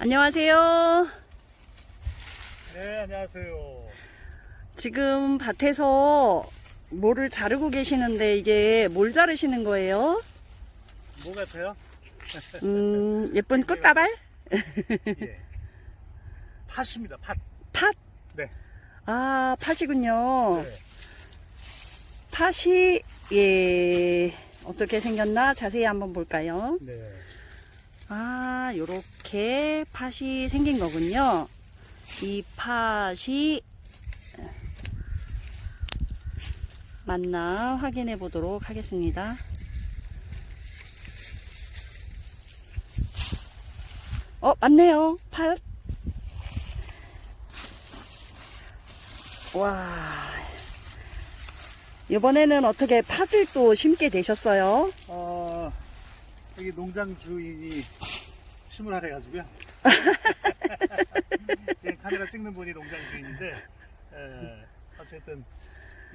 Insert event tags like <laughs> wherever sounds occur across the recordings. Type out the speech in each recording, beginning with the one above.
안녕하세요. 네, 안녕하세요. 지금 밭에서 뭐를 자르고 계시는데 이게 뭘 자르시는 거예요? 뭐 같아요? 음, 예쁜 꽃다발? 예. 팥입니다, 팥. 팥? 네. 아, 팥이군요. 네. 팥이, 예, 어떻게 생겼나 자세히 한번 볼까요? 네. 아, 요렇게 팥이 생긴 거군요. 이 팥이 맞나 확인해 보도록 하겠습니다. 어, 맞네요. 팥. 와. 이번에는 어떻게 팥을 또 심게 되셨어요? 어, 여기 농장 주인이 심을 하래 가지고요. 카메라 찍는 분이 농장 주인인데, 에, 어쨌든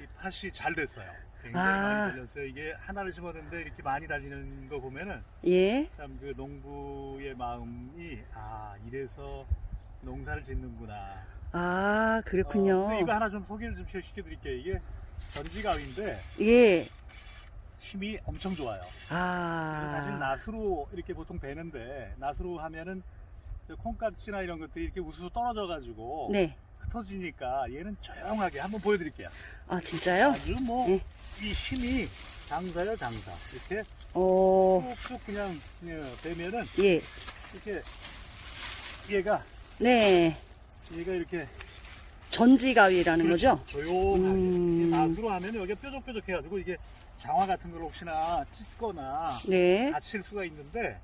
이 팥이 잘 됐어요. 굉장히 아. 많이 달렸어요. 이게 하나를 심었는데 이렇게 많이 달리는 거 보면은 예. 참 그 농부의 마음이 아 이래서 농사를 짓는구나. 아, 그렇군요. 어, 근데 이거 하나 좀 소개를 좀 시켜드릴게요. 이게 전지가위인데 예. 힘이 엄청 좋아요. 아. 사실 낫으로 이렇게 보통 베는데 낫으로 하면은 그 콩깍지나 이런 것들이 이렇게 우수수 떨어져가지고 네. 흩어지니까 얘는 조용하게 한번 보여드릴게요. 아, 진짜요? 아주 뭐 예. 이 힘이 장사요 장사. 이렇게 오, 쭉 그냥 그냥 베면은 예. 이렇게 얘가 네. 얘가 이렇게 전지가위라는 거죠? 조용하게 음. 낫으로 하면 여기 뾰족뾰족해가지고 이게 장화 같은 걸 혹시나 찢거나 네. 다칠 수가 있는데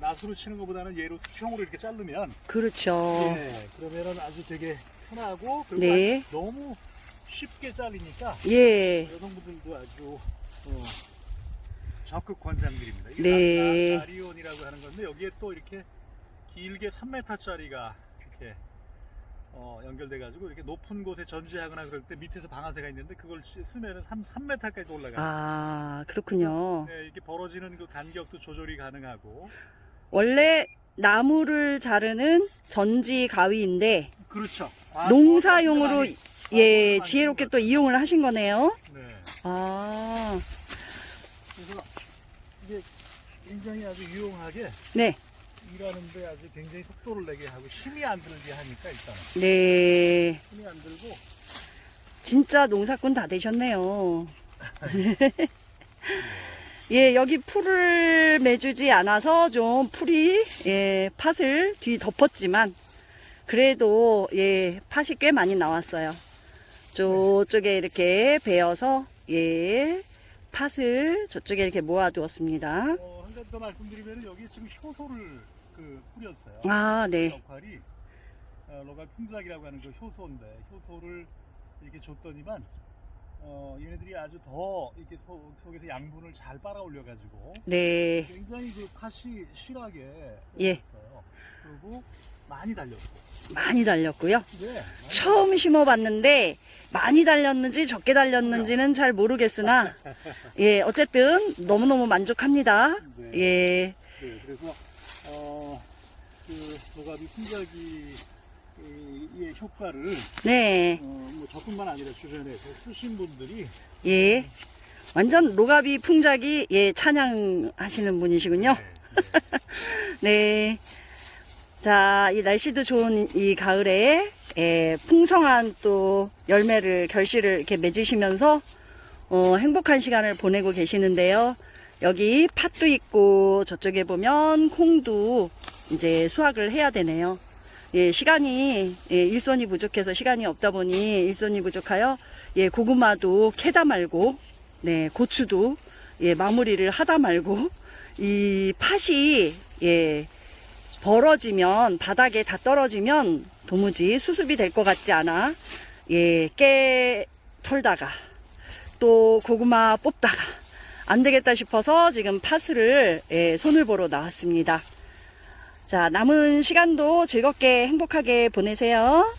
낫으로 치는 것보다는 얘로 수평으로 이렇게 자르면 그렇죠. 예, 그러면은 아주 되게 편하고 그리고 네. 아주 너무 쉽게 잘리니까 예. 여성분들도 아주 어, 적극 권장드립니다. 이게 네. 나, 나, 리온이라고 하는 건데 여기에 또 이렇게 길게 3m짜리가 이렇게 어, 연결돼가지고 이렇게 높은 곳에 전지하거나 그럴 때 밑에서 방아쇠가 있는데 그걸 쓰면은 3, 3m까지 올라가요. 아, 그렇군요. 네, 이렇게 벌어지는 그 간격도 조절이 가능하고 원래 나무를 자르는 전지 가위인데 그렇죠. 아, 농사용으로 많이- 예, 많이 지혜롭게 또 이용을 하신 거네요. 네. 아, 그래서 이게 굉장히 아주 유용하게 네. 일하는데 아주 굉장히 속도를 내게 하고 힘이 안 들게 하니까 일단은 네. 힘이 안 들고 진짜 농사꾼 다 되셨네요. <laughs> 예, 여기 풀을 매주지 않아서 좀 풀이, 예, 팥을 뒤 덮었지만, 그래도, 예, 팥이 꽤 많이 나왔어요. 저쪽에 이렇게 베어서, 예, 팥을 저쪽에 이렇게 모아두었습니다. 어, 한 가지 더 말씀드리면 여기 지금 효소를 그 뿌렸어요. 아, 그 네. 역할이 어, 로갈 풍작이라고 하는 그 효소인데 효소를 이렇게 줬더니만 어, 얘네들이 아주 더 이렇게 속, 속에서 양분을 잘 빨아 올려가지고 네. 굉장히 그 팥이 실하게 예. 됐어요. 그리고 많이 달렸고. 많이 달렸고요. 네. 많이 처음 심어봤는데 많이 달렸는지 적게 달렸는지는 잘 모르겠으나 <laughs> 예 어쨌든 너무너무 만족합니다. 네. 예 네, 그래서 어, 그 노가비 풍작이 의 효과를 네, 어, 뭐 저뿐만 아니라 주변에 쓰신 분들이 예. 완전 로가비 풍작이 예 찬양하시는 분이시군요. 네, <laughs> 네. 네. 자, 이 날씨도 좋은 이 가을에 예, 풍성한 또 열매를 결실을 이렇게 맺으시면서 어, 행복한 시간을 보내고 계시는데요. 여기 팥도 있고 저쪽에 보면 콩도 이제 수확을 해야 되네요. 예, 시간이 예, 일손이 부족해서 시간이 없다 보니 일손이 부족하여 예, 고구마도 캐다 말고 네, 고추도 예, 마무리를 하다 말고 이 팥이 예, 벌어지면 바닥에 다 떨어지면 도무지 수습이 될 것 같지 않아 예, 깨 털다가 또 고구마 뽑다가 안 되겠다 싶어서 지금 팥을 예, 손을 보러 나왔습니다. 자, 남은 시간도 즐겁게 행복하게 보내세요.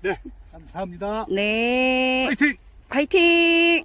네, 감사합니다. 네. 파이팅! 화이팅!